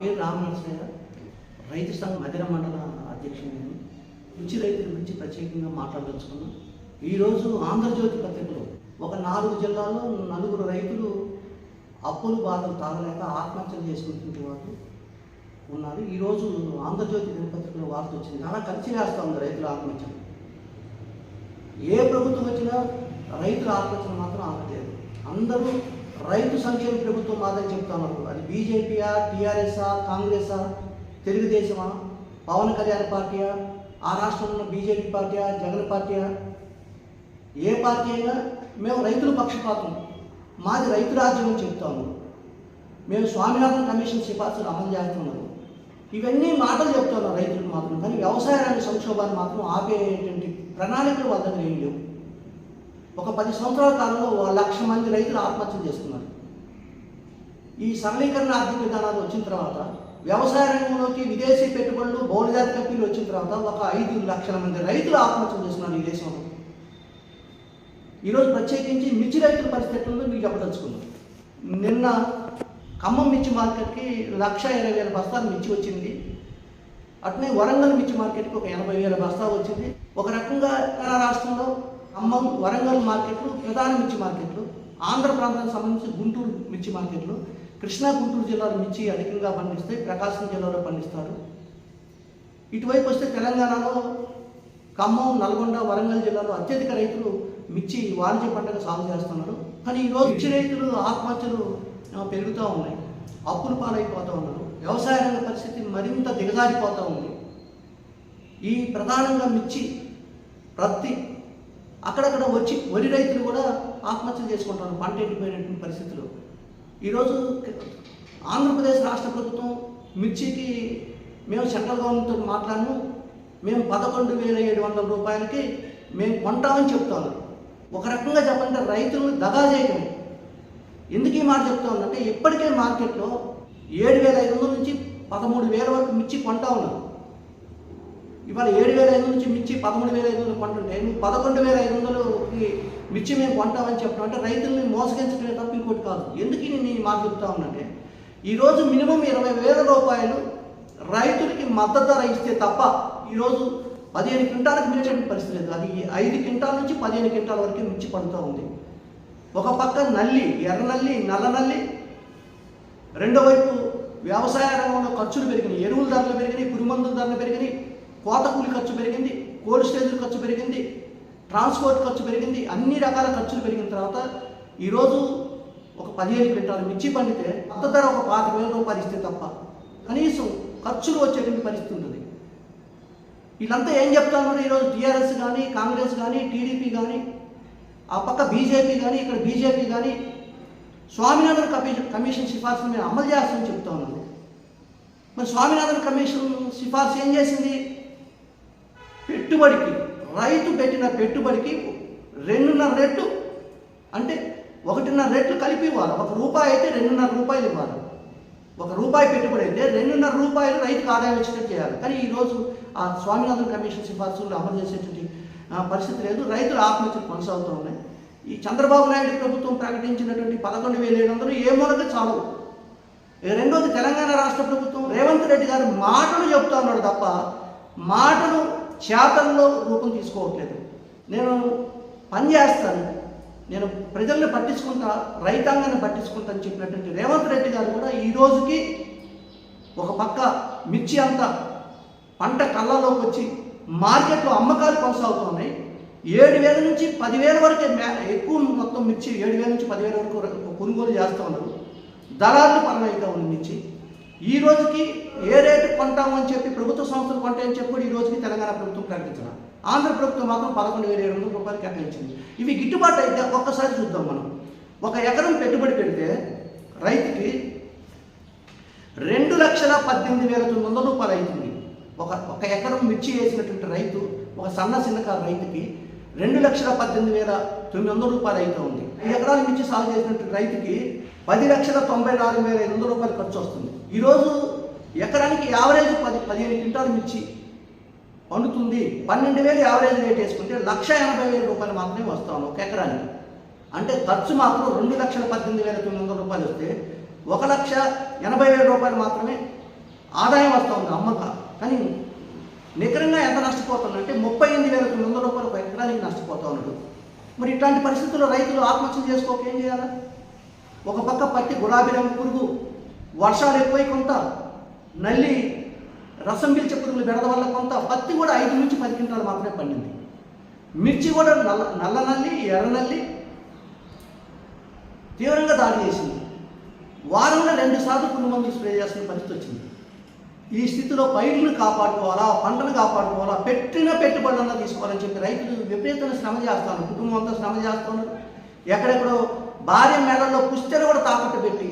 పేరు రామనరసయ్య రైతు సంఘం మధిర మండల అధ్యక్షుడు నేను. రైతుల గురించి ప్రత్యేకంగా మాట్లాడదలుచుకున్నాను ఈరోజు ఆంధ్రజ్యోతి పత్రికలో ఒక నాలుగు జిల్లాల్లో నలుగురు రైతులు అప్పులు బాధలు తాగలేక ఆత్మహత్యలు చేసుకుంటుంటే వారు ఉన్నారు. ఈరోజు ఆంధ్రజ్యోతి దినపత్రికలో వార్త వచ్చింది. చాలా ఖర్చు వేస్తూ ఉంది రైతుల ఆత్మహత్యలు. ఏ ప్రభుత్వం వచ్చినా రైతుల ఆత్మహత్యలు మాత్రం ఆగలేదు అందరూ రైతు సంక్షేమ ప్రభుత్వం మాదని చెప్తాను అది బీజేపీయా టీఆర్ఎస్ఆ కాంగ్రెసా తెలుగుదేశమా పవన్ కళ్యాణ్ పార్టీయా ఆ రాష్ట్రంలో ఉన్న బీజేపీ పార్టీయా జగన్ పార్టీయా ఏ పార్టీ అయినా మేము రైతుల పక్షపాతం. మాది రైతు రాజ్యం అని చెప్తాము మేము స్వామినాథన్ కమిషన్ సిఫార్సులు అమలు చేస్తున్నాము ఇవన్నీ మాటలు చెప్తున్నారు రైతులకు మాత్రం. కానీ వ్యవసాయ రంగ సంక్షోభాన్ని మాత్రం ఆపేటువంటి ప్రణాళికలు వాళ్ళ దగ్గర ఏం లేవు. ఒక పది సంవత్సరాల కాలంలో ఒక లక్ష మంది రైతులు ఆత్మహత్యలు చేస్తున్నారు ఈ సరళీకరణ ఆర్థిక విధానాలు వచ్చిన తర్వాత వ్యవసాయ రంగంలోకి విదేశీ పెట్టుబడులు బహుళజాతి కంపెనీలు వచ్చిన తర్వాత ఒక ఐదు లక్షల మంది రైతులు ఆత్మహత్యలు చేస్తున్నారు ఈ దేశంలో. ఈరోజు ప్రత్యేకించి మిర్చి రైతుల పరిస్థితి మీకు చెప్పదలుచుకున్నాం నిన్న ఖమ్మం మిర్చి మార్కెట్కి లక్ష ఇరవై వేల బస్తాలు మిర్చి వచ్చింది. అట్నే వరంగల్ మిర్చి మార్కెట్కి ఒక ఎనభై వేల బస్తాలు వచ్చింది. ఒక రకంగా రాష్ట్రంలో ఖమ్మం వరంగల్ మార్కెట్లు ప్రధాన మిర్చి మార్కెట్లు ఆంధ్ర ప్రాంతానికి సంబంధించి గుంటూరు మిర్చి మార్కెట్లు కృష్ణా గుంటూరు జిల్లాలో మిర్చి అధికంగా పండిస్తాయి ప్రకాశం జిల్లాలో పండిస్తారు. ఇటువైపు వస్తే తెలంగాణలో ఖమ్మం నల్గొండ వరంగల్ జిల్లాలో అత్యధిక రైతులు మిర్చి వాణిజ్య పంటగా సాగు చేస్తున్నారు. కానీ ఈరోజు మిర్చి రైతులు ఆత్మహత్యలు పెరుగుతూ ఉన్నాయి. అప్పులు పాలైపోతూ ఉన్నారు. వ్యవసాయ రంగ పరిస్థితి మరింత దిగజారిపోతూ ఉంది. ఈ ప్రధానంగా మిర్చి ప్రత్తి అక్కడక్కడ వచ్చి వరి రైతులు కూడా ఆత్మహత్యలు చేసుకుంటారు పంట ఎండిపోయినటువంటి పరిస్థితులు. ఈరోజు ఆంధ్రప్రదేశ్ రాష్ట్ర ప్రభుత్వం మిర్చికి మేము సెంట్రల్ గవర్నమెంట్తో మాట్లాడము. మేము పదకొండు వేల ఏడు వందల రూపాయలకి మేము కొంటామని చెప్తాను ఒక రకంగా చెప్పంటే రైతులను దగా చేయడమే ఎందుకు ఈ మాట చెప్తా ఉందంటే ఇప్పటికే మార్కెట్లో ఏడు వేల ఐదు వందల నుంచి పదమూడు వేల వరకు మిర్చి కొంటా ఉన్నారు. ఇవాళ ఏడు వేల ఐదు నుంచి మిర్చి పదమూడు వేల ఐదు వందలు కొంటుంటే నువ్వు పదకొండు వేల ఐదు వందలకి మిర్చి మేము కొంటామని చెప్పడం అంటే రైతుల్ని మోసగించడమే తప్ప ఇంకోటి కాదు. ఎందుకు నేను ఈ మాట చెప్తా ఉన్నంటే ఈరోజు మినిమం ఇరవై వేల రూపాయలు రైతులకి మద్దతు ధర ఇస్తే తప్ప ఈరోజు పదిహేను క్వింటాలకు మించినటువంటి పరిస్థితి లేదు. అది ఐదు క్వింటాల నుంచి పదిహేను క్వింటాల వరకు మిర్చి పడుతూ ఉంది. ఒక పక్క నల్లి ఎర్ర నల్లి నల్ల నల్లి రెండో వైపు వ్యవసాయ రంగంలో ఖర్చులు పెరిగినాయి ఎరువుల ధరలు పెరిగినాయి పురుమందుల ధరలు పెరిగినాయి. కోత కూలి ఖర్చు పెరిగింది కోల్డ్ స్టేజ్ల ఖర్చు పెరిగింది ట్రాన్స్పోర్ట్ ఖర్చు పెరిగింది అన్ని రకాల ఖర్చులు పెరిగిన తర్వాత ఈరోజు ఒక పదిహేను క్వింటాలు మిర్చి పండితే అంత ధర ఒక పాతిక వేల రూపాయలు ఇస్తే తప్ప కనీసం ఖర్చులు వచ్చేటువంటి పరిస్థితి ఉంటుంది వీళ్ళంతా ఏం చెప్తాను ఈరోజు టీఆర్ఎస్ కానీ కాంగ్రెస్ కానీ టీడీపీ కానీ ఆ పక్క బీజేపీ కానీ ఇక్కడ బీజేపీ కానీ స్వామినాథన్ కమిషన్ కమిషన్ సిఫార్సులు మేము అమలు చేస్తామని చెప్తా ఉన్నాను మరి స్వామినాథన్ కమిషన్ సిఫార్సు ఏం చేసింది? పెట్టుబడికి రైతు పెట్టిన పెట్టుబడికి రెండున్నర రెట్లు అంటే ఒకటిన్నర రెట్లు కలిపి ఇవ్వాలి. ఒక రూపాయి అయితే రెండున్నర రూపాయలు ఇవ్వాలి. ఒక రూపాయి పెట్టుబడి అయితే రెండున్నర రూపాయలు రైతుకు ఆదాయం వచ్చేటట్టు చేయాలి. కానీ ఈరోజు ఆ స్వామినాథన్ కమిషన్ సిఫార్సులు అమలు చేసేటువంటి ఆ, పరిస్థితి లేదు. రైతుల ఆత్మహత్యలు కొనసాగుతూ ఉన్నాయి. ఈ చంద్రబాబు నాయుడు ప్రభుత్వం ప్రకటించినటువంటి పదకొండు వేల ఏడు వందలు ఏ మూలక చాలవు రెండోది తెలంగాణ రాష్ట్ర ప్రభుత్వం రేవంత్ రెడ్డి గారు మాటలు చెప్తా ఉన్నాడు తప్ప మాటలు చేతల్లో రూపం తీసుకోవట్లేదు. నేను పని చేస్తాను. నేను ప్రజల్ని పట్టించుకుంటా రైతాంగాన్ని పట్టించుకుంటా అని చెప్పినటువంటి రేవంత్ రెడ్డి గారు కూడా ఈ రోజుకి ఒక పక్క మిర్చి అంతా పంట కళ్ళలోకి వచ్చి మార్కెట్లో అమ్మకాలు కొనసాగుతున్నాయి. ఏడు వేల నుంచి పదివేల వరకు ఎక్కువ మొత్తం మిర్చి ఏడు వేల నుంచి పదివేల వరకు కొనుగోలు చేస్తూ ఉన్నారు. దళారులు పరమైతే ఉంది మిర్చి. ఈ రోజుకి ఏ రేటు కొంటాము అని చెప్పి ప్రభుత్వ సంస్థలు కొంటాయని చెప్పి ఈ రోజుకి తెలంగాణ ప్రభుత్వం ప్రకటించారు ఆంధ్ర ప్రభుత్వం మాత్రం పదకొండు వేల ఏడు వందల రూపాయలు కేటాయించింది ఇవి గిట్టుబాటు అయితే ఒక్కసారి చూద్దాం మనం. ఒక ఎకరం పెట్టుబడి పెడితే రైతుకి రెండు లక్షల పద్దెనిమిది వేల తొమ్మిది వందల రూపాయలు అవుతుంది. ఒక ఒక ఎకరం మిర్చి వేసినటువంటి రైతు ఒక సన్న చిన్నకారు రైతుకి రెండు లక్షల పద్దెనిమిది వేల తొమ్మిది వందల రూపాయలు అయితే ఉంది. ఈ ఎకరాల మిర్చి సాగు చేసినటువంటి రైతుకి పది లక్షల తొంభై నాలుగు వేల ఐదు వందల రూపాయలు ఖర్చు వస్తుంది. ఈరోజు ఎకరానికి యావరేజ్ పది పదిహేను క్వింటాలు మిర్చి పండుతుంది. పన్నెండు వేలు యావరేజ్ రేట్ వేసుకుంటే లక్ష ఎనభై వేల రూపాయలు మాత్రమే వస్తాను ఒక ఎకరానికి. అంటే ఖర్చు మాత్రం రెండు లక్షల పద్దెనిమిది వేల తొమ్మిది వందల రూపాయలు వస్తే ఒక లక్ష ఎనభై వేల రూపాయలు మాత్రమే ఆదాయం వస్తూ ఉంది అమ్మక. కానీ నికరంగా ఎంత నష్టపోతుందంటే ముప్పై ఎనిమిది వేల తొమ్మిది వందల రూపాయలు ఒక ఎకరానికి నష్టపోతా ఉన్నాడు. మరి ఇట్లాంటి పరిస్థితుల్లో రైతులు ఆత్మహత్య చేసుకోక ఏం చేయాలా? ఒక పక్క పత్తి గులాబీ రంగు పురుగు వర్షాలు ఎక్కువై కొంత నల్లి రసం పీల్చే పురుగులు బెడద వల్ల కొంత పత్తి కూడా ఐదు నుంచి పది క్వింటాలు మాత్రమే పండింది. మిర్చి కూడా నల్ల నల్ల నల్లి ఎర్ర నల్లి తీవ్రంగా దాడి చేసింది. వారంలో రెండు సార్లు పురుగు మందులు స్ప్రే చేసిన పరిస్థితి వచ్చింది. ఈ స్థితిలో పైర్లను కాపాడుకోవాలా పంటను కాపాడుకోవాలా పెట్టిన పెట్టుబడులన్నా తీసుకోవాలని చెప్పి రైతులు విపరీతమైన శ్రమ చేస్తాను కుటుంబం అంతా శ్రమ చేస్తున్నారు. ఎక్కడెక్కడో భార్య మేడల్లో పుస్తెలు కూడా తాకట్టు పెట్టి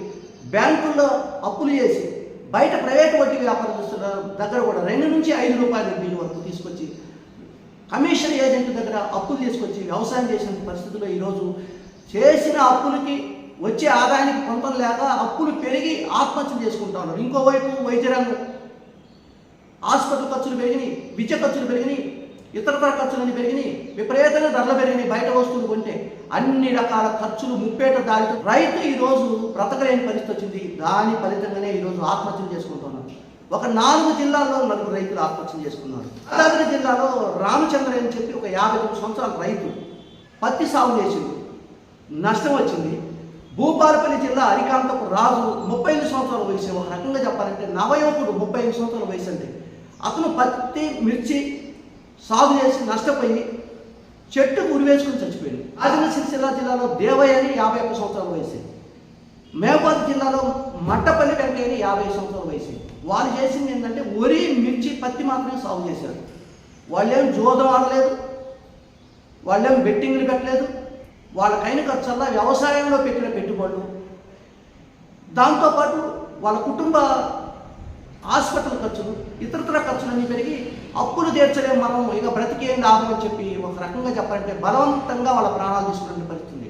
బ్యాంకుల్లో అప్పులు చేసి బయట ప్రైవేట్ వడ్డీ వ్యాపారం వ్యాపారస్తుల దగ్గర కూడా రెండు నుంచి ఐదు రూపాయలు బిల్లు వరకు తీసుకొచ్చి కమిషన్ ఏజెంట్ దగ్గర అప్పులు తీసుకొచ్చి వ్యవసాయం చేసిన పరిస్థితుల్లో ఈరోజు చేసిన అప్పులకి వచ్చే ఆదాయానికి పొంతం లేక అప్పులు పెరిగి ఆత్మహత్య చేసుకుంటా ఉన్నారు. ఇంకోవైపు వైద్య రంగం ఆసుపత్రి ఖర్చులు పెరిగినాయి విద్య ఖర్చులు పెరిగినాయి ఇతరతర ఖర్చులన్నీ పెరిగినాయి. విపరీతంగా ధరలు పెరిగినాయి. బయట వస్తువులు కొంటే అన్ని రకాల ఖర్చులు ముప్పేట దారితో రైతు ఈరోజు బ్రతకలేని పరిస్థితి వచ్చింది. దాని ఫలితంగానే ఈరోజు ఆత్మహత్యలు చేసుకుంటున్నారు ఒక నాలుగు జిల్లాల్లో నలుగురు రైతులు ఆత్మహత్య చేసుకున్నారు. గోదావరి జిల్లాలో రామచంద్ర అని చెప్పి ఒక యాభై తొమ్మిది సంవత్సరాల రైతు పత్తి సాగు చేసింది నష్టం వచ్చింది. భూపాలపల్లి జిల్లా అరికాంతపు రాజు ముప్పై ఐదు సంవత్సరాల వయసు. ఒక రకంగా చెప్పాలంటే నవయువకుడు ముప్పై ఐదు సంవత్సరాల వయసు అంటే అతను పత్తి మిర్చి సాగు చేసి నష్టపోయి చెట్టు ఉరివేసుకుని చచ్చిపోయింది. రాజన్న సిరిసిల్ల జిల్లాలో దేవయ్య అని యాభై ఒక్క సంవత్సరాల వయసు. మేపాతి జిల్లాలో మట్టపల్లి వెంకయ్య అని యాభై సంవత్సరాల వయసు. వాళ్ళు చేసింది ఏంటంటే వరి మిర్చి పత్తి మాత్రమే సాగు చేశారు. వాళ్ళేం జోదం ఆడలేదు వాళ్ళేం బెట్టింగ్లు పెట్టలేదు వాళ్ళకైన ఖర్చల్లా వ్యవసాయంలో పెట్టిన పెట్టుబడులు. దాంతోపాటు వాళ్ళ కుటుంబ హాస్పిటల్ ఖర్చులు ఇతరతర ఖర్చులన్నీ పెరిగి అప్పులు తీర్చలేము మనం ఇక బ్రతికేం లాభం అని చెప్పి ఒక రకంగా చెప్పాలంటే బలవంతంగా వాళ్ళ ప్రాణాలు తీసుకునే పరిస్థితుంది.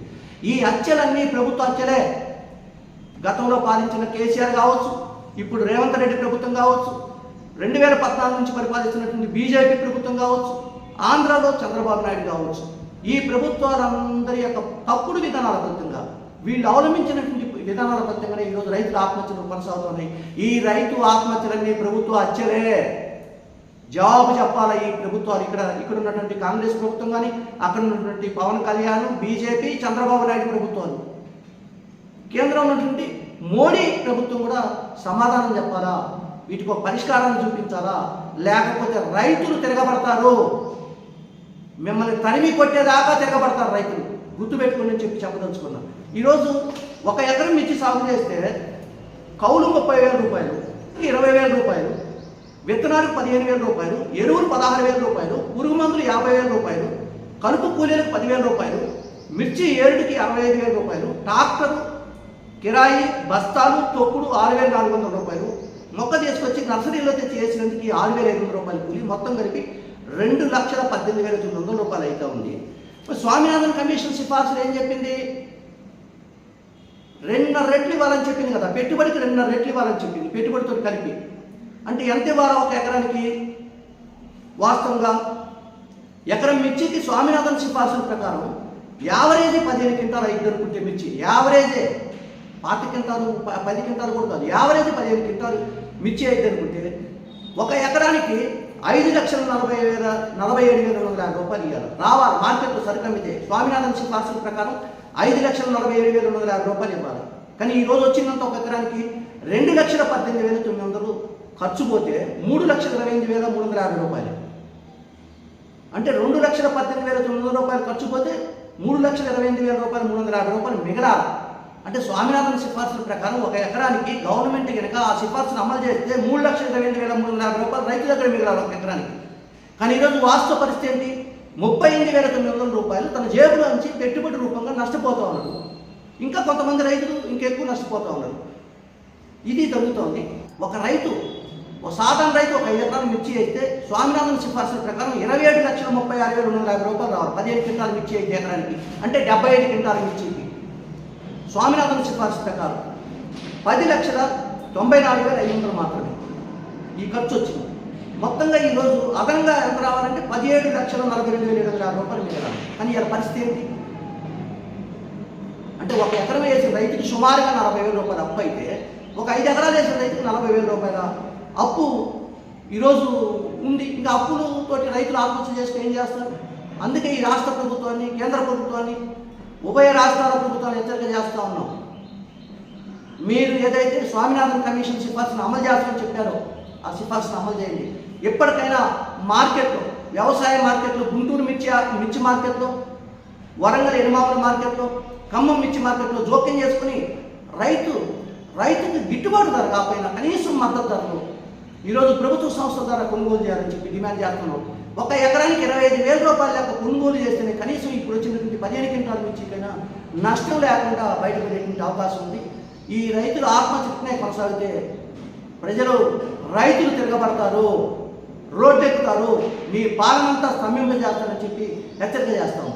ఈ హత్యలన్నీ ప్రభుత్వ హత్యలే. గతంలో పాలించిన కేసీఆర్ కావచ్చు ఇప్పుడు రేవంత్ రెడ్డి ప్రభుత్వం కావచ్చు రెండు వేల పద్నాలుగు నుంచి పరిపాలిస్తున్నటువంటి బీజేపీ ప్రభుత్వం కావచ్చు ఆంధ్రాలో చంద్రబాబు నాయుడు కావచ్చు. ఈ ప్రభుత్వాలందరి యొక్క తప్పుడు విధానాల ఫలితంగా వీళ్ళు అవలంబించినటువంటి విధానాల ఫలితంగానే ఈరోజు రైతుల ఆత్మహత్యలు కొనసాగుతున్నాయి. ఈ రైతు ఆత్మహత్యలన్నీ ప్రభుత్వ హత్యలే జవాబు చెప్పాలా ఈ ప్రభుత్వాలు? ఇక్కడ ఇక్కడ ఉన్నటువంటి కాంగ్రెస్ ప్రభుత్వం కానీ అక్కడ ఉన్నటువంటి పవన్ కళ్యాణ్ బీజేపీ చంద్రబాబు నాయుడు ప్రభుత్వాలు. కేంద్రంలో ఉన్నటువంటి మోడీ ప్రభుత్వం కూడా సమాధానం చెప్పాలా? వీటికి ఒక పరిష్కారాన్ని చూపించాలా? లేకపోతే రైతులు తిరగబడతారు. మిమ్మల్ని తరిమి కొట్టేదాకా తిరగబడతారు రైతులు. గుర్తుపెట్టుకుని అని చెప్పి చెప్పదలుచుకున్నాం. ఈరోజు ఒక ఎకరం మిర్చి సాగు చేస్తే కౌలు ముప్పై వేల రూపాయలు ఇరవై వేల రూపాయలు విత్తనాలకు పదిహేను వేల రూపాయలు ఎరువులు పదహారు వేల రూపాయలు పురుగు మందులు యాభై వేల రూపాయలు కలుపు కూలీలకు పదివేల రూపాయలు మిర్చి ఏడుకి అరవై ఐదు వేల రూపాయలు ట్రాక్టరు కిరాయి బస్తాలు తొక్కుడు ఆరు వేల నాలుగు వందల రూపాయలు మొక్క తీసుకొచ్చి నర్సరీలో తెచ్చి వేసినందుకు ఆరు వేల ఐదు వందల రూపాయలు కూలి మొత్తం కలిపి రెండు లక్షల పద్దెనిమిది వేల తొమ్మిది వందల రూపాయలు అయితే ఉంది. స్వామినాథన్ కమిషన్ సిఫార్సులు ఏం చెప్పింది? రెండున్నర రెట్లు ఇవ్వాలని చెప్పింది కదా పెట్టుబడికి రెండున్నర రెట్లు ఇవ్వాలని చెప్పింది పెట్టుబడితో కలిపి. అంటే ఎంత ఇవ్వాలా ఒక ఎకరానికి? వాస్తవంగా ఎకరం మిర్చికి స్వామినాథన్ సిఫార్సుల ప్రకారం యావరేజ్ పదిహేను క్వింటాలు ఐదు కుంటే మిర్చి. యావరేజే. పాతి క్వింటాలు ప- పది క్వింటాలు కూడా కాదు. యావరేజ్ పదిహేను క్వింటాలు మిర్చి అయితే అనుకుంటే ఒక ఎకరానికి ఐదు లక్షల నలభై వేల నలభై ఏడు వేల రెండు వందల యాభై రూపాయలు ఇవ్వాలి రావాలి. మార్కెట్లో సరుకు అమ్మితే స్వామినాథన్ సిఫార్సుల ప్రకారం ఐదు లక్షల నలభై ఏడు వేల రెండు వందల యాభై రూపాయలు ఇవ్వాలి. కానీ ఈ రోజు వచ్చినంత ఒక ఎకరానికి రెండు లక్షల పద్దెనిమిది వేల తొమ్మిది వందలు ఖర్చు పోతే మూడు లక్షల ఇరవై ఎనిమిది వేల మూడు వందల యాభై రూపాయలు. అంటే రెండు లక్షల పద్దెనిమిది వేల తొమ్మిది వందల రూపాయలు ఖర్చు పోతే మూడు లక్షల ఇరవై ఎనిమిది వేల రూపాయలు మూడు వందల యాభై రూపాయలు మిగలాలి. అంటే స్వామినాథన్ సిఫార్సుల ప్రకారం ఒక ఎకరానికి గవర్నమెంట్ కనుక ఆ సిఫార్సును అమలు చేస్తే మూడు లక్షల ఇరవై వేల మూడు వందల యాభై రూపాయలు రైతుల దగ్గర మిగలాలి ఒక ఎకరానికి. కానీ ఈరోజు వాస్తవ పరిస్థితి ఏంటి? ముప్పై ఎనిమిది వేల తొమ్మిది వందల రూపాయలు తన జేబులో నుంచి పెట్టుబడి రూపంగా నష్టపోతూ ఉన్నారు. ఇంకా కొంతమంది రైతులు ఇంకెక్కువ నష్టపోతూ ఉన్నారు. ఇది జరుగుతోంది. ఒక రైతు ఒక సాధారణ రైతు ఒక ఐదు ఎకరాలు మిర్చి అయితే స్వామినాథన్ సిఫార్సుల ప్రకారం ఇరవై ఏడు లక్షల ముప్పై ఆరు వేల రెండు వందల యాభై రూపాయలు రావాలి. పదిహేను క్వింటాలు మిర్చి అయితే ఎకరానికి. అంటే డెబ్బై ఐదు క్వింటాలు మిర్చికి స్వామినాథన్ సిఫార్సు ప్రకారం పది లక్షల తొంభై నాలుగు వేల ఐదు వందలు మాత్రమే ఈ ఖర్చు వచ్చింది. మొత్తంగా ఈరోజు అదనంగా ఎంత రావాలంటే పదిహేడు లక్షల నలభై రెండు వేల ఏడు వందల యాభై రూపాయలు మీద కానీ ఇలా పరిస్థితి ఏంటి? అంటే ఒక ఎకరం వేసిన రైతుకి సుమారుగా నలభై వేల రూపాయలు అప్పు అయితే ఒక ఐదు ఎకరాలు వేసిన రైతుకు నలభై వేల రూపాయల అప్పు ఈరోజు ఉంది. ఇంకా అప్పులతోటి రైతులు ఆత్మహత్య చేసుకుని ఏం చేస్తారు అందుకే ఈ రాష్ట్ర ప్రభుత్వాన్ని కేంద్ర ప్రభుత్వాన్ని ఉభయ రాష్ట్రాల ప్రభుత్వాన్ని హెచ్చరిక చేస్తూ ఉన్నాం. మీరు ఏదైతే స్వామినాథన్ కమిషన్ సిఫార్సును అమలు చేస్తామని చెప్పారో ఆ సిఫార్సును అమలు చేయండి. ఎప్పటికైనా మార్కెట్లో వ్యవసాయ మార్కెట్లో గుంటూరు మిర్చి మిర్చి మార్కెట్లో వరంగల్ ఎనిమావుల మార్కెట్లో ఖమ్మం మిర్చి మార్కెట్లో జోక్యం చేసుకుని రైతు రైతుకు గిట్టుబాటు ధర కాకపోయినా కనీసం మద్దతు ధరలు ఈరోజు ప్రభుత్వ సంస్థ ద్వారా కొనుగోలు చేయాలని చెప్పి డిమాండ్ చేస్తున్నాం. ఒక ఎకరానికి ఇరవై ఐదు వేల రూపాయలు లేక కొనుగోలు చేస్తేనే కనీసం ఇప్పుడు వచ్చినటువంటి పదిహేను క్వింటాల మిర్చికైనా నష్టం లేకుండా బయటపడేటువంటి అవకాశం ఉంది. ఈ రైతులు ఆత్మహత్యనే కొనసాగితే ప్రజలు రైతులు తిరగబడతారు రోడ్డెక్కుతారు మీ పాలనంతా స్తంభింపజేస్తారని చెప్పి హెచ్చరిక చేస్తాం.